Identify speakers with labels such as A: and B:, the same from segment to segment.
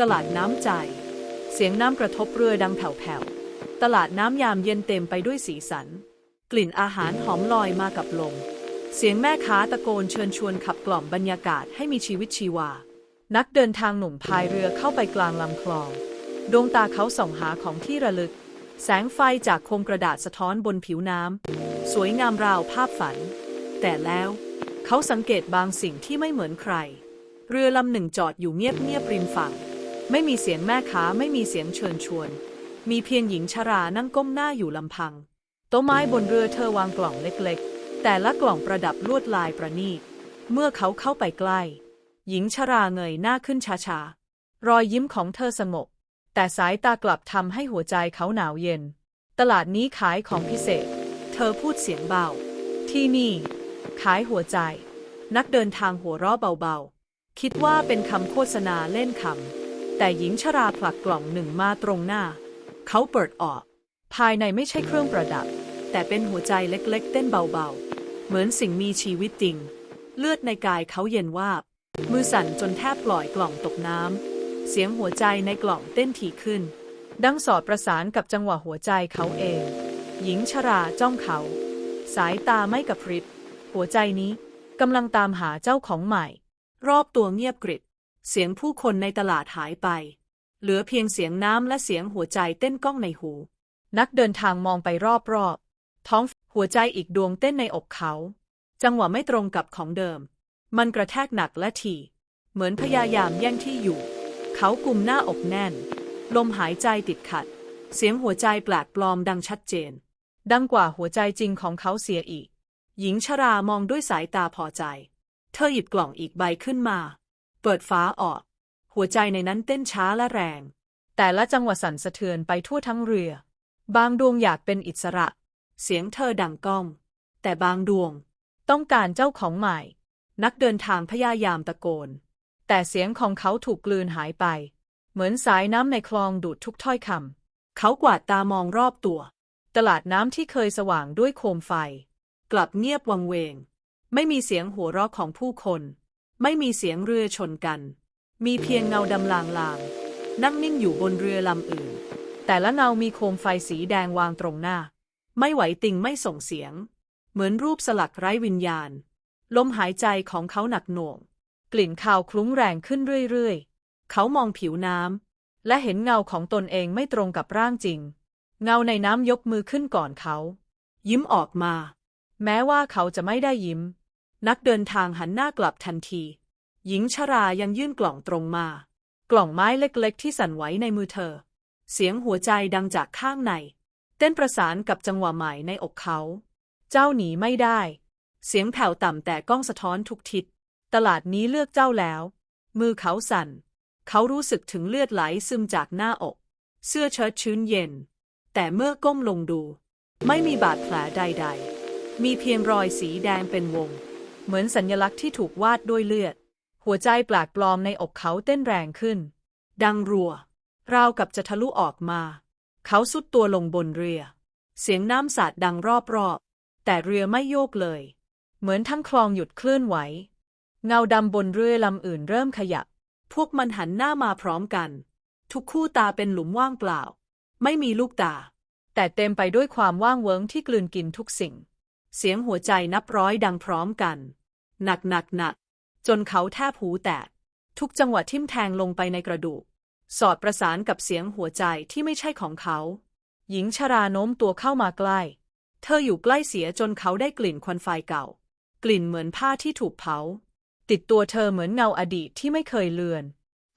A: ตลาดน้ำใจ เสียงน้ำกระทบเรือดังแผ่วๆ ตลาดน้ำยามเย็นเต็มไปด้วยสีสัน กลิ่นอาหารหอมลอยมากับลม เสียงแม่ค้าตะโกนเชิญชวนขับกล่อมบรรยากาศให้มีชีวิตชีวา นักเดินทางหนุ่มพายเรือเข้าไปกลางลำคลอง ดวงตาเขาส่องหาของที่ระลึก แสงไฟจากโคมกระดาษสะท้อนบนผิวน้ำ สวยงามราวภาพฝัน แต่แล้ว เขาสังเกตบางสิ่งที่ไม่เหมือนใคร เรือลำหนึ่งจอดอยู่เงียบๆริมฝั่ง ไม่มีเสียงแม่ค้าไม่มีเสียงเชิญชวน มีเพียงหญิงชรานั่งก้มหน้าอยู่ลำพัง โต๊ะไม้บนเรือเธอวางกล่องเล็กๆ แต่ละกล่องประดับลวดลายประณีต เมื่อเขาเข้าไปใกล้ หญิงชราเงยหน้าขึ้นช้าๆ รอยยิ้มของเธอสงบ แต่สายตากลับทำให้หัวใจเขาหนาวเย็น ตลาดนี้ขายของพิเศษ เธอพูดเสียงเบา ที่นี่ ขายหัวใจ นักเดินทางหัวเราะเบาๆ คิดว่าเป็นคำโฆษณาเล่นคำ แต่หญิงชราผลักกล่องหนึ่งมาตรงหน้า เขาเปิดออก ภายในไม่ใช่เครื่องประดับ แต่เป็นหัวใจเล็กๆ เต้นเบาๆ เหมือนสิ่งมีชีวิตจริง เลือดในกายเขาเย็นวาบ มือสั่นจนแทบปล่อยกล่องตกน้ำ เสียงหัวใจในกล่องเต้นถี่ขึ้น ดังสอดประสานกับจังหวะหัวใจเขาเอง หญิงชราจ้องเขา สายตาไม่กระพริบ หัวใจนี้กำลังตามหาเจ้าของใหม่ รอบตัวเงียบกริบ เสียงผู้คนในตลาดหายไป เหลือเพียงเสียงน้ำและเสียงหัวใจเต้นก้องในหู นักเดินทางมองไปรอบๆ ท้องหัวใจอีกดวงเต้นในอกเขา จังหวะไม่ตรงกับของเดิม มันกระแทกหนักและถี่เหมือนพยายามแย่งที่อยู่ เขากุมหน้าอกแน่น ลมหายใจติดขัด เสียงหัวใจแปลกปลอมดังชัดเจน ดังกว่าหัวใจจริงของเขาเสียอีก หญิงชรามองด้วยสายตาพอใจ เธอหยิบกล่องอีกใบขึ้นมา เปิดฟ้าออก หัวใจในนั้นเต้นช้าและแรง แต่ละจังหวะสั่นสะเทือนไปทั่วทั้งเรือ บางดวงอยากเป็นอิสระ เสียงเธอดังก้อง แต่บางดวง ต้องการเจ้าของใหม่ นักเดินทางพยายามตะโกน แต่เสียงของเขาถูกกลืนหายไป เหมือนสายน้ำในคลองดูดทุกถ้อยคำเขากวาดตามองรอบตัว ตลาดน้ำที่เคยสว่างด้วยโคมไฟ กลับเงียบวังเวง ไม่มีเสียงหัวเราะของผู้คน ไม่มีเสียงเรือชนกัน มีเพียงเงาดำลางๆ นั่งนิ่งอยู่บนเรือลำอื่น แต่ละเงามีโคมไฟสีแดงวางตรงหน้า ไม่ไหวติงไม่ส่งเสียง เหมือนรูปสลักไร้วิญญาณ ลมหายใจของเขาหนักหน่วง กลิ่นคาวคลุ้งแรงขึ้นเรื่อยๆ เขามองผิวน้ำและเห็นเงาของตนเองไม่ตรงกับร่างจริง เงาในน้ำยกมือขึ้นก่อนเขา ยิ้มออกมา แม้ว่าเขาจะไม่ได้ยิ้ม นักเดินทางหันหน้ากลับทันที หญิงชรายังยื่นกล่องตรงมา กล่องไม้เล็กๆ ที่สั่นไหวในมือเธอ เสียงหัวใจดังจากข้างใน เต้นประสานกับจังหวะใหม่ในอกเขา เจ้าหนีไม่ได้ เสียงแผ่วต่ำแต่ก้องสะท้อนทุกทิศ ตลาดนี้เลือกเจ้าแล้ว มือเขาสั่น เขารู้สึกถึงเลือดไหลซึมจากหน้าอก เสื้อเชิ้ตชื้นเย็น แต่เมื่อก้มลงดู ไม่มีบาดแผลใด ๆ มีเพียงรอยสีแดงเป็นวง เหมือนสัญลักษณ์ที่ถูกวาดด้วยเลือด หัวใจแปลกปลอมในอกเขาเต้นแรงขึ้น ดังรัว ราวกับจะทะลุออกมา เขาสุดตัวลงบนเรือ เสียงน้ำสาดดังรอบๆ แต่เรือไม่โยกเลย เหมือนทั้งคลองหยุดเคลื่อนไหว เงาดำบนเรือลำอื่นเริ่มขยับ พวกมันหันหน้ามาพร้อมกัน ทุกคู่ตาเป็นหลุมว่างเปล่า ไม่มีลูกตา แต่เต็มไปด้วยความว่างเวิงที่กลืนกินทุกสิ่ง เสียงหัวใจนับร้อยดังพร้อมกัน หนักหนักหนักจนเขาแทบหูแตก ทุกจังหวะทิ่มแทงลงไปในกระดูก สอดประสานกับเสียงหัวใจที่ไม่ใช่ของเขา หญิงชราโน้มตัวเข้ามาใกล้ เธออยู่ใกล้เสียจนเขาได้กลิ่นควันไฟเก่า กลิ่นเหมือนผ้าที่ถูกเผา ติดตัวเธอเหมือนเงาอดีตที่ไม่เคยเลือน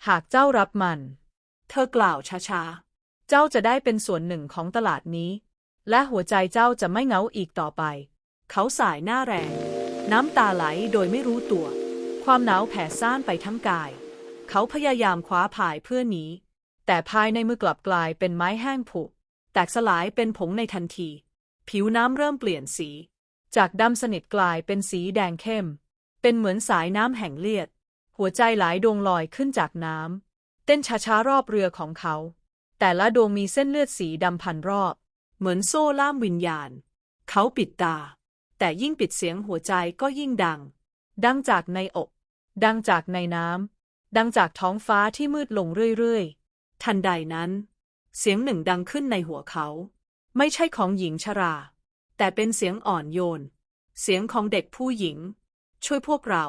A: หากเจ้ารับมัน เธอกล่าวช้าๆ เจ้าจะได้เป็นส่วนหนึ่งของตลาดนี้ และหัวใจเจ้าจะไม่เหงาอีกต่อไป เขาสายหน้าแรง น้ำตาไหลโดยไม่รู้ตัว ความหนาวแผ่ซ่านไปทั้งกาย เขาพยายามคว้าพายเพื่อหนีแต่ภายในมือกลับกลายเป็นไม้แห้งผุ แตกสลายเป็นผงในทันที ผิวน้ำเริ่มเปลี่ยนสี จากดำสนิทกลายเป็นสีแดงเข้ม เป็นเหมือนสายน้ำแห่งเลือดหัวใจหลายดวงลอยขึ้นจากน้ำเต้นช้าๆรอบเรือของเขา แต่ละดวงมีเส้นเลือดสีดำพันรอบ เหมือนโซ่ล่ามวิญญาณ เขาปิดตา แต่ยิ่งปิดเสียงหัวใจก็ยิ่งดัง ดังจากในอก ดังจากในน้ำ ดังจากท้องฟ้าที่มืดลงเรื่อยๆ ทันใดนั้น เสียงหนึ่งดังขึ้นในหัวเขา ไม่ใช่ของหญิงชรา แต่เป็นเสียงอ่อนโยน เสียงของเด็กผู้หญิง ช่วยพวกเรา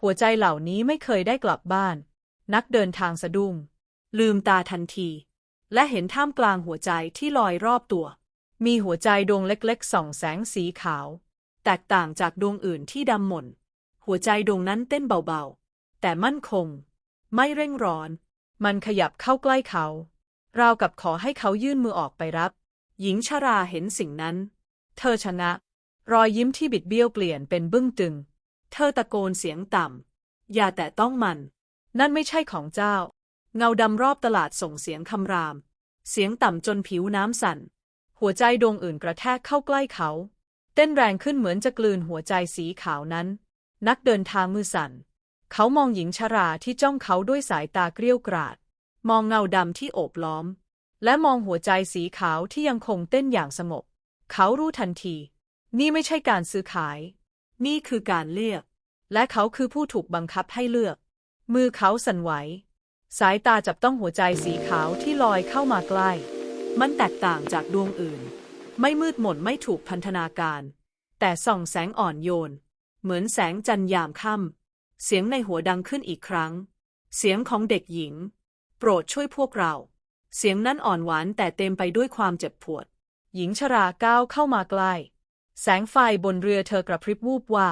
A: หัวใจเหล่านี้ไม่เคยได้กลับบ้าน นักเดินทางสะดุ้ง ลืมตาทันที และเห็นท่ามกลางหัวใจที่ลอยรอบตัว มีหัวใจดวงเล็กๆส่องแสงสีขาว แตกต่างจากดวงอื่นที่ดำหม่น หัวใจดวงนั้นเต้นเบาๆ แต่มั่นคง ไม่เร่งร้อน มันขยับเข้าใกล้เขา ราวกับขอให้เขายื่นมือออกไปรับ หญิงชราเห็นสิ่งนั้น เธอชนะ รอยยิ้มที่บิดเบี้ยวเปลี่ยนเป็นบึ้งตึง เธอตะโกนเสียงต่ำ อย่าแต่ต้องมัน นั่นไม่ใช่ของเจ้า เงาดำรอบตลาดส่งเสียงคำราม เสียงต่ำจนผิวน้ำสั่น หัวใจดวงอื่นกระแทกเข้าใกล้เขา เต้นแรงขึ้นเหมือนจะกลืนหัวใจสีขาวนั้น นักเดินทางมือสั่น เขามองหญิงชราที่จ้องเขาด้วยสายตาเกรี้ยวกราด มองเงาดำที่โอบล้อม และมองหัวใจสีขาวที่ยังคงเต้นอย่างสงบ เขารู้ทันที นี่ไม่ใช่การซื้อขาย นี่คือการเลือก และเขาคือผู้ถูกบังคับให้เลือก มือเขาสั่นไหว สายตาจับต้องหัวใจสีขาวที่ลอยเข้ามาใกล้ มันแตกต่างจากดวงอื่น ไม่มืดมนไม่ถูกพันธนาการ แต่ส่องแสงอ่อนโยน เหมือนแสงจันยามค่ำเสียงในหัวดังขึ้นอีกครั้ง เสียงของเด็กหญิง โปรดช่วยพวกเรา เสียงนั้นอ่อนหวานแต่เต็มไปด้วยความเจ็บปวด หญิงชราก้าวเข้ามาใกล้ แสงไฟบนเรือเธอกระพริบวูบว่า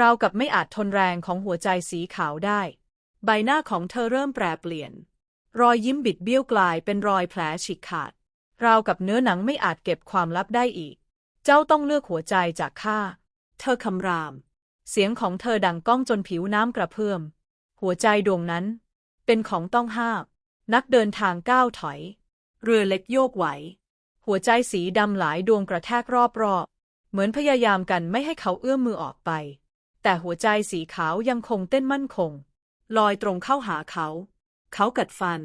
A: รากับไม่อาจทนแรงของหัวใจสีขาวได้ ใบหน้าของเธอเริ่มแปรเปลี่ยน รอยยิ้มบิดเบี้ยวกลายเป็นรอยแผลฉีกขาด ราวกับเนื้อหนังไม่อาจเก็บความลับได้อีก เจ้าต้องเลือกหัวใจจากข้า เธอคำราม เสียงของเธอดังก้องจนผิวน้ำกระเพื่อม หัวใจดวงนั้น เป็นของต้องห้าม นักเดินทางก้าวถอย เรือเล็กโยกไหว หัวใจสีดำหลายดวงกระแทกรอบๆ เหมือนพยายามกันไม่ให้เขาเอื้อมมือออกไป แต่หัวใจสีขาวยังคงเต้นมั่นคง ลอยตรงเข้าหาเขา เขากัดฟัน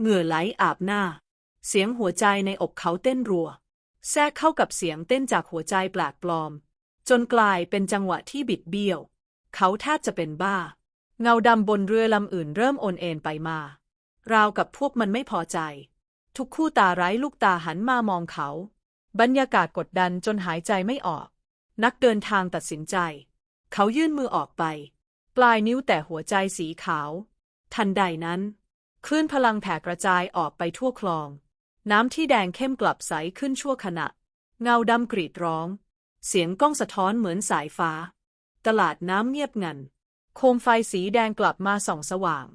A: เหงื่อไหลอาบหน้า เสียงหัวใจในอกเขาเต้นรัว แทรกเข้ากับเสียงเต้นจากหัวใจแปลกปลอม จนกลายเป็นจังหวะที่บิดเบี้ยว เขาแทบจะเป็นบ้า เงาดำบนเรือลำอื่นเริ่มโอนเอ็นไปมา ราวกับพวกมันไม่พอใจ ทุกคู่ตาไร้ลูกตาหันมามองเขา บรรยากาศกดดันจนหายใจไม่ออก นักเดินทางตัดสินใจ เขายื่นมือออกไป ปลายนิ้วแต่หัวใจสีขาว ทันใดนั้นคลื่นพลังแผ่กระจายออกไปทั่วคลอง น้ำที่แดงเข้มกลับใสขึ้นชั่วขณะ เงาดำกรีดร้อง เสียงก้องสะท้อนเหมือนสายฟ้า ตลาดน้ำเงียบงัน โคมไฟสีแดงกลับมาส่องสว่าง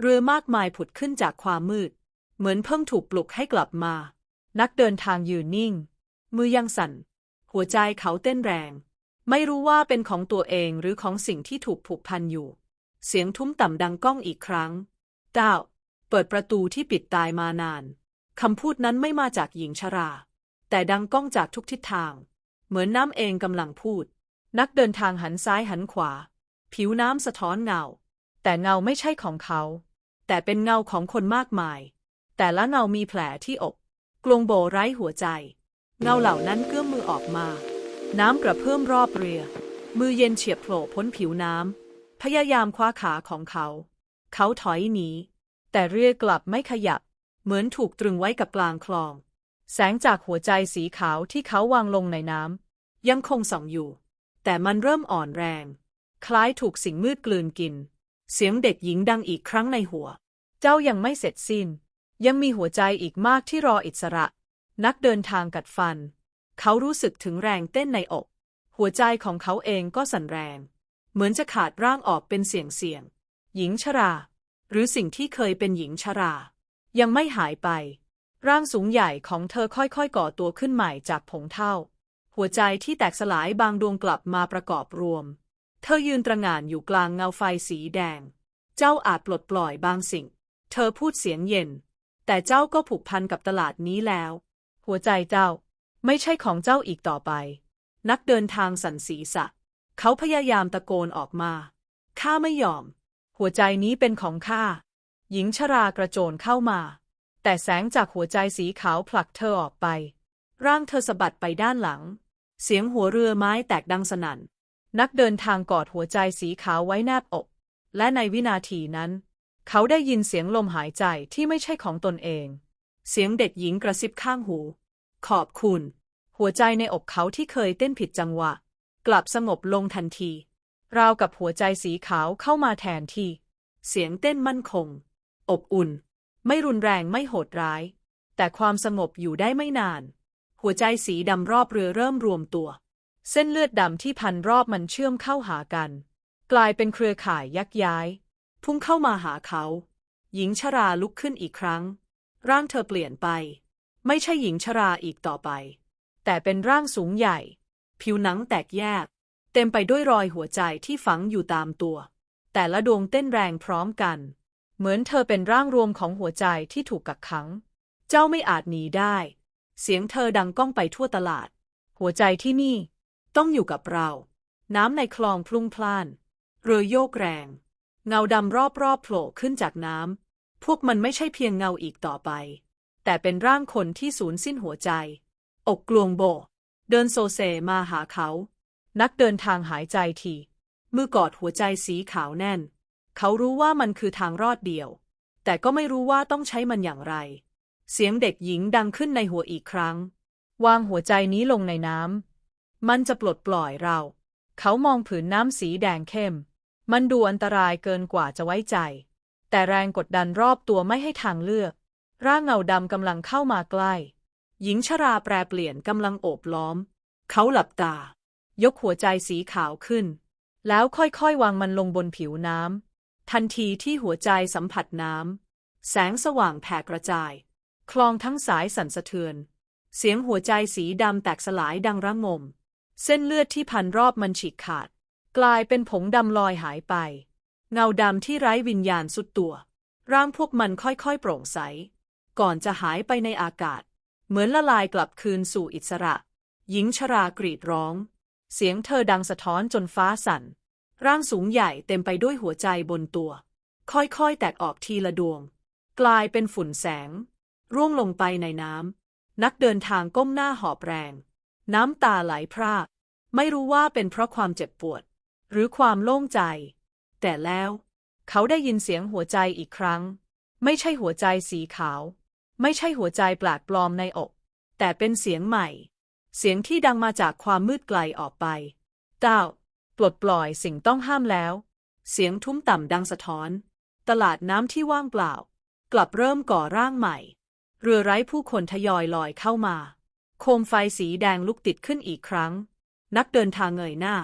A: เรือมากมายผุดขึ้นจากความมืด เหมือนเพิ่งถูกปลุกให้กลับมา นักเดินทางยืนนิ่ง มือยังสั่น หัวใจเขาเต้นแรง ไม่รู้ว่าเป็นของตัวเองหรือของสิ่งที่ถูกผูกพันอยู่ เสียงทุ้มต่ำดังก้องอีกครั้งเต้าเปิดประตูที่ปิดตายมานาน คำพูดนั้นไม่มาจากหญิงชรา แต่ดังก้องจากทุกทิศทาง เหมือนน้ำเองกำลังพูด นักเดินทางหันซ้ายหันขวา ผิวน้ำสะท้อนเงา แต่เงาไม่ใช่ของเขา แต่เป็นเงาของคนมากมาย แต่ละเงามีแผลที่อก กลวงโบไร้หัวใจ เงาเหล่านั้นเกื้อมมือออกมา น้ำกระเพิ่อมรอบเรือ มือเย็นเฉียบโผล่พ้นผิวน้ำพยายามคว้าขาของเขา เขาถอยหนีแต่เรือกลับไม่ขยับ เหมือนถูกตรึงไว้กับกลางคลอง แสงจากหัวใจสีขาวที่เขาวางลงในน้ำยังคงส่องอยู่ แต่มันเริ่มอ่อนแรง คล้ายถูกสิ่งมืดกลืนกิน เสียงเด็กหญิงดังอีกครั้งในหัว เจ้ายังไม่เสร็จสิ้น ยังมีหัวใจอีกมากที่รออิสระ นักเดินทางกัดฟัน เขารู้สึกถึงแรงเต้นในอก หัวใจของเขาเองก็สั่นแรง เหมือนจะขาดร่างออกเป็นเสียงเสียง หญิงชรา หรือสิ่งที่เคยเป็นหญิงชรา ยังไม่หายไป ร่างสูงใหญ่ของเธอค่อยๆก่อตัวขึ้นใหม่จากผงเท่า หัวใจที่แตกสลายบางดวงกลับมาประกอบรวม เธอยืนตระหง่านอยู่กลางเงาไฟสีแดง เจ้าอาจปลดปล่อยบางสิ่ง เธอพูดเสียงเย็น แต่เจ้าก็ผูกพันกับตลาดนี้แล้ว หัวใจเจ้าไม่ใช่ของเจ้าอีกต่อไป นักเดินทางสันศีรษะเขาพยายามตะโกนออกมา ข้าไม่ยอม หัวใจนี้เป็นของข้า หญิงชรากระโจนเข้ามา แต่แสงจากหัวใจสีขาวผลักเธอออกไป ร่างเธอสะบัดไปด้านหลัง เสียงหัวเรือไม้แตกดังสนั่น นักเดินทางกอดหัวใจสีขาวไว้แนบอก และในวินาทีนั้น เขาได้ยินเสียงลมหายใจที่ไม่ใช่ของตนเอง เสียงเด็กหญิงกระซิบข้างหู ขอบคุณ หัวใจในอกเขาที่เคยเต้นผิดจังหวะ กลับสงบลงทันที ราวกับหัวใจสีขาวเข้ามาแทนที่ เสียงเต้นมั่นคง อบอุ่น ไม่รุนแรงไม่โหดร้าย แต่ความสงบอยู่ได้ไม่นาน หัวใจสีดำรอบเรือเริ่มรวมตัว เส้นเลือดดำที่พันรอบมันเชื่อมเข้าหากัน กลายเป็นเครือข่ายยักย้าย พุ่งเข้ามาหาเขา หญิงชราลุกขึ้นอีกครั้ง ร่างเธอเปลี่ยนไป ไม่ใช่หญิงชราอีกต่อไป แต่เป็นร่างสูงใหญ่ ผิวหนังแตกแยก เต็มไปด้วยรอยหัวใจที่ฝังอยู่ตามตัว แต่ละดวงเต้นแรงพร้อมกัน เหมือนเธอเป็นร่างรวมของหัวใจที่ถูกกักขัง เจ้าไม่อาจหนีได้ เสียงเธอดังก้องไปทั่วตลาด หัวใจที่นี่ ต้องอยู่กับเรา น้ำในคลองพลุ่งพล่าน เรือโยกแรง เงาดำรอบๆโผล่ขึ้นจากน้ำ พวกมันไม่ใช่เพียงเงาอีกต่อไป แต่เป็นร่างคนที่สูญสิ้นหัวใจ อกกลวงโบ เดินโซเซมาหาเขา นักเดินทางหายใจทีมือกอดหัวใจสีขาวแน่น เขารู้ว่ามันคือทางรอดเดียว แต่ก็ไม่รู้ว่าต้องใช้มันอย่างไร เสียงเด็กหญิงดังขึ้นในหัวอีกครั้ง วางหัวใจนี้ลงในน้ำ มันจะปลดปล่อยเรา เขามองผืนน้ำสีแดงเข้ม มันดูอันตรายเกินกว่าจะไว้ใจ แต่แรงกดดันรอบตัวไม่ให้ทางเลือก ร่างเงาดำกำลังเข้ามาใกล้ หญิงชราแปรเปลี่ยนกำลังโอบล้อม เขาหลับตา ยกหัวใจสีขาวขึ้น แล้วค่อยๆ วางมันลงบนผิวน้ำ ทันทีที่หัวใจสัมผัสน้ำ แสงสว่างแผ่กระจาย คลองทั้งสายสั่นสะเทือน เสียงหัวใจสีดำแตกสลายดังระงม เส้นเลือดที่พันรอบมันฉีกขาด กลายเป็นผงดำลอยหายไป เงาดำที่ไร้วิญญาณสุดตัว ร่างพวกมันค่อยๆโปร่งใส ก่อนจะหายไปในอากาศ เหมือนละลายกลับคืนสู่อิสระ หญิงชรากรีดร้อง เสียงเธอดังสะท้อนจนฟ้าสั่น ร่างสูงใหญ่เต็มไปด้วยหัวใจบนตัว ค่อยๆ แตกออกทีละดวง กลายเป็นฝุ่นแสง ร่วงลงไปในน้ำ นักเดินทางก้มหน้าหอบแรง น้ำตาไหลพรากไม่รู้ว่าเป็นเพราะความเจ็บปวด หรือความโล่งใจ แต่แล้ว เขาได้ยินเสียงหัวใจอีกครั้ง ไม่ใช่หัวใจสีขาว ไม่ใช่หัวใจแปลกปลอมในอก แต่เป็นเสียงใหม่ เสียงที่ดังมาจากความมืดไกลออกไปเต้า ปลดปล่อยสิ่งต้องห้ามแล้ว เสียงทุ้มต่ำดังสะท้อน ตลาดน้ำที่ว่างเปล่า กลับเริ่มก่อร่างใหม่ เรือไร้ผู้คนทยอยลอยเข้ามา โคมไฟสีแดงลุกติดขึ้นอีกครั้ง นักเดินทางเงยหน้า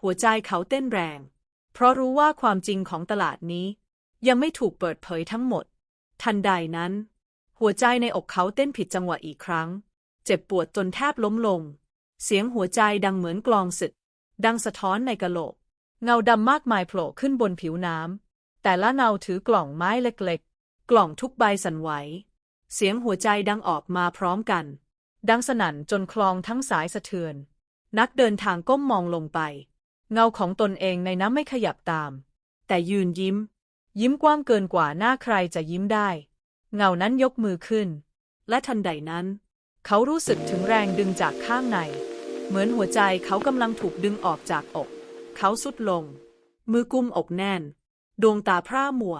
A: หัวใจเขาเต้นแรง เพราะรู้ว่าความจริงของตลาดนี้ ยังไม่ถูกเปิดเผยทั้งหมด ทันใดนั้น หัวใจในอกเขาเต้นผิดจังหวะอีกครั้ง เจ็บปวดจนแทบล้มลง เสียงหัวใจดังเหมือนกลองสึก ดังสะท้อนในกะโหลก เงาดำมากมายโผล่ขึ้นบนผิวน้ำ แต่ละเงาถือกล่องไม้เล็กๆ กล่องทุกใบสั่นไหว เสียงหัวใจดังออกมาพร้อมกัน ดังสนั่นจนคลองทั้งสายสะเทือน นักเดินทางก้มมองลงไป เงาของตนเองในน้ำไม่ขยับตาม แต่ยืนยิ้ม ยิ้มกว้างเกินกว่าหน้าใครจะยิ้มได้ เงานั้นยกมือขึ้น และทันใดนั้น เขารู้สึกถึงแรงดึงจากข้างใน เหมือนหัวใจเขากำลังถูกดึงออกจากอก เขาสุดลง มือกุมอกแน่น ดวงตาพร่ามัว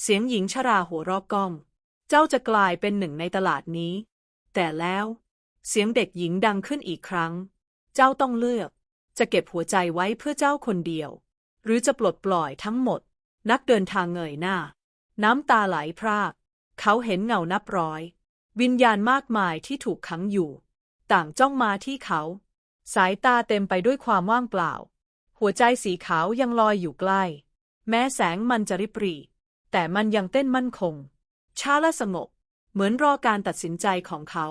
A: เสียงหญิงชราหัวรอบก้อง เจ้าจะกลายเป็นหนึ่งในตลาดนี้ แต่แล้ว เสียงเด็กหญิงดังขึ้นอีกครั้ง เจ้าต้องเลือก จะเก็บหัวใจไว้เพื่อเจ้าคนเดียว หรือจะปลดปล่อยทั้งหมด นักเดินทางเงยหน้า น้ำตาไหลพราก เขาเห็นเงานับร้อย วิญญาณมากมายที่ถูกขังอยู่ ต่างจ้องมาที่เขา สายตาเต็มไปด้วยความว่างเปล่า หัวใจสีขาวยังลอยอยู่ใกล้ แม้แสงมันจะริบรี่แต่มันยังเต้นมั่นคง ช้าและสงบ เหมือนรอการตัดสินใจของเขา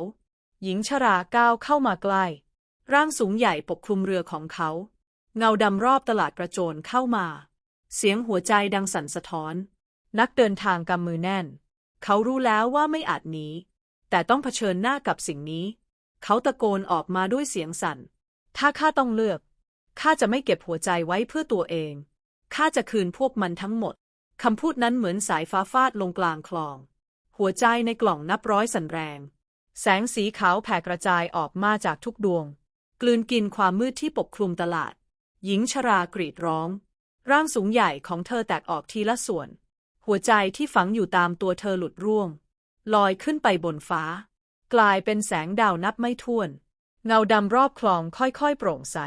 A: หญิงชราก้าวเข้ามาใกล้ ร่างสูงใหญ่ปกคลุมเรือของเขา เงาดำรอบตลาดกระโจนเข้ามา เสียงหัวใจดังสั่นสะท้อน นักเดินทางกำมือแน่น เขารู้แล้วว่าไม่อาจหนี แต่ต้องเผชิญหน้ากับสิ่งนี้ เขาตะโกนออกมาด้วยเสียงสั่น ถ้าข้าต้องเลือก ข้าจะไม่เก็บหัวใจไว้เพื่อตัวเอง ข้าจะคืนพวกมันทั้งหมด คำพูดนั้นเหมือนสายฟ้าฟาดลงกลางคลอง หัวใจในกล่องนับร้อยสั่นแรง แสงสีขาวแผ่กระจายออกมาจากทุกดวง กลืนกินความมืดที่ปกคลุมตลาด หญิงชรากรีดร้อง ร่างสูงใหญ่ของเธอแตกออกทีละส่วนหหัวใจที่ฝังอยู่ตามตัวเธอหลุดร่วง ลอยขึ้นไปบนฟ้า กลายเป็นแสงดาวนับไม่ถ้วน เงาดำรอบคลองค่อยๆ โปร่งใส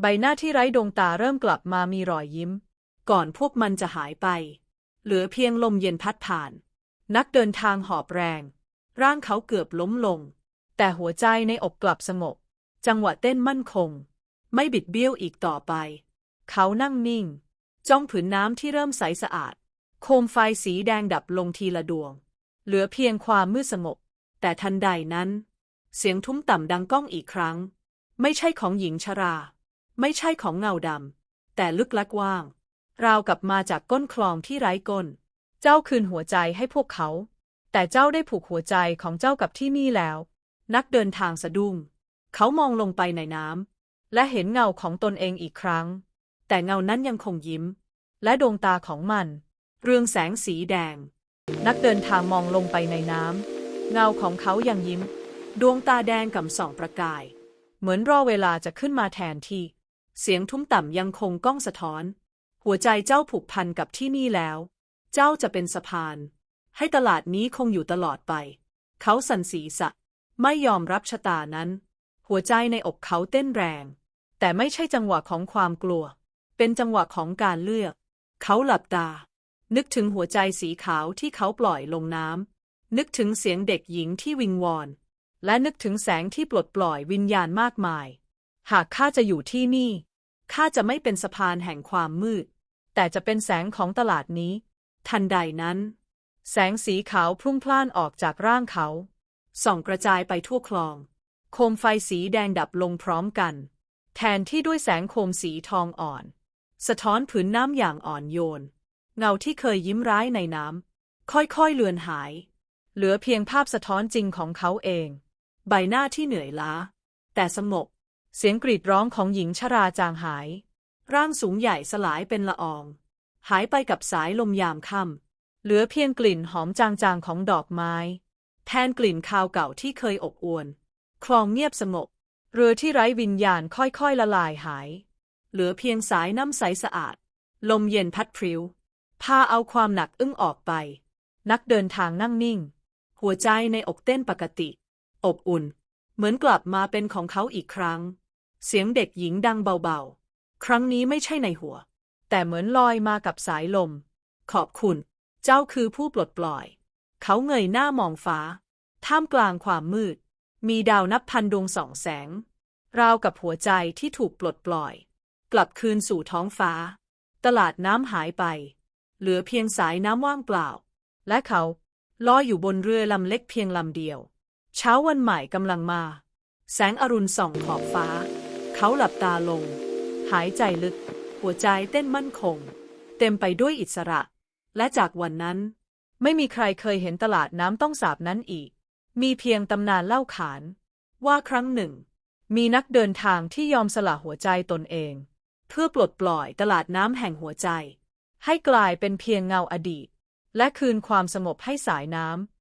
A: ใบหน้าที่ไร้ดวงตาเริ่มกลับมามีรอยยิ้ม ก่อนพวกมันจะหายไป เหลือเพียงลมเย็นพัดผ่าน นักเดินทางหอบแรง ร่างเขาเกือบล้มลง แต่หัวใจในอกกลับสงบ จังหวะเต้นมั่นคง ไม่บิดเบี้ยวอีกต่อไป เขานั่งนิ่ง จ้องผืนน้ำที่เริ่มใสสะอาด โคมไฟสีแดงดับลงทีละดวง เหลือเพียงความมืดสงบ แต่ทันใดนั้น เสียงทุ้มต่ำดังก้องอีกครั้ง ไม่ใช่ของหญิงชรา ไม่ใช่ของเงาดำแต่ลึกลักว่าง ราวกับมาจากก้นคลองที่ไร้ก้น เจ้าคืนหัวใจให้พวกเขา แต่เจ้าได้ผูกหัวใจของเจ้ากับที่นี่แล้ว นักเดินทางสะดุ้ง เขามองลงไปในน้ำและเห็นเงาของตนเองอีกครั้ง แต่เงานั้นยังคงยิ้ม และดวงตาของมัน เรืองแสงสีแดง นักเดินทางมองลงไปในน้ำเงาของเขายังยิ้ม ดวงตาแดงกำส่องประกาย เหมือนรอเวลาจะขึ้นมาแทนที่ เสียงทุ้มต่ำยังคงก้องสะท้อน หัวใจเจ้าผูกพันกับที่นี่แล้ว เจ้าจะเป็นสะพาน ให้ตลาดนี้คงอยู่ตลอดไป เขาสันศีรษะไม่ยอมรับชะตานั้น หัวใจในอกเขาเต้นแรง แต่ไม่ใช่จังหวะของความกลัว เป็นจังหวะของการเลือก เขาหลับตา นึกถึงหัวใจสีขาวที่เขาปล่อยลงน้ำนึกถึงเสียงเด็กหญิงที่วิงวอน และนึกถึงแสงที่ปลดปล่อยวิญญาณมากมาย หากข้าจะอยู่ที่นี่ ข้าจะไม่เป็นสะพานแห่งความมืด แต่จะเป็นแสงของตลาดนี้ ทันใดนั้น แสงสีขาวพุ่งพล่านออกจากร่างเขา ส่องกระจายไปทั่วคลอง โคมไฟสีแดงดับลงพร้อมกัน แทนที่ด้วยแสงโคมสีทองอ่อน สะท้อนผืนน้ำอย่างอ่อนโยน เงาที่เคยยิ้มร้ายในน้ำค่อยๆเลือนหาย เหลือเพียงภาพสะท้อนจริงของเขาเอง ใบหน้าที่เหนื่อยล้า แต่สงบเสียงกรีดร้องของหญิงชราจางหาย ร่างสูงใหญ่สลายเป็นละออง หายไปกับสายลมยามค่ำเหลือเพียงกลิ่นหอมจางๆของดอกไม้ แทนกลิ่นคาวเก่าที่เคยอบอวน คลองเงียบสงบเรือที่ไร้วิญญาณค่อยๆละลายหาย เหลือเพียงสายน้ำใสสะอาด ลมเย็นพัดพริ้ว พาเอาความหนักอึ้งออกไป นักเดินทางนั่งนิ่ง หัวใจในอกเต้นปกติ อบอุ่น เหมือนกลับมาเป็นของเขาอีกครั้ง เสียงเด็กหญิงดังเบาๆ ครั้งนี้ไม่ใช่ในหัว แต่เหมือนลอยมากับสายลม ขอบคุณ เจ้าคือผู้ปลดปล่อย เขาเงยหน้ามองฟ้า ท่ามกลางความมืด มีดาวนับพันดวงส่องแสง ราวกับหัวใจที่ถูกปลดปล่อย กลับคืนสู่ท้องฟ้า ตลาดน้ำหายไป เหลือเพียงสายน้ำว่างเปล่า และเขาลอยอยู่บนเรือลำเล็กเพียงลำเดียว เช้าวันใหม่กำลังมา แสงอรุณส่องขอบฟ้า เขาหลับตาลง หายใจลึก หัวใจเต้นมั่นคง เต็มไปด้วยอิสระ และจากวันนั้น ไม่มีใครเคยเห็นตลาดน้ำต้องสาบนั้นอีก มีเพียงตำนานเล่าขาน ว่าครั้งหนึ่ง มีนักเดินทางที่ยอมสละหัวใจตนเอง เพื่อปลดปล่อยตลาดน้ำแห่งหัวใจ ให้กลายเป็นเพียงเงาอดีต และคืนความสงบให้สายน้ำ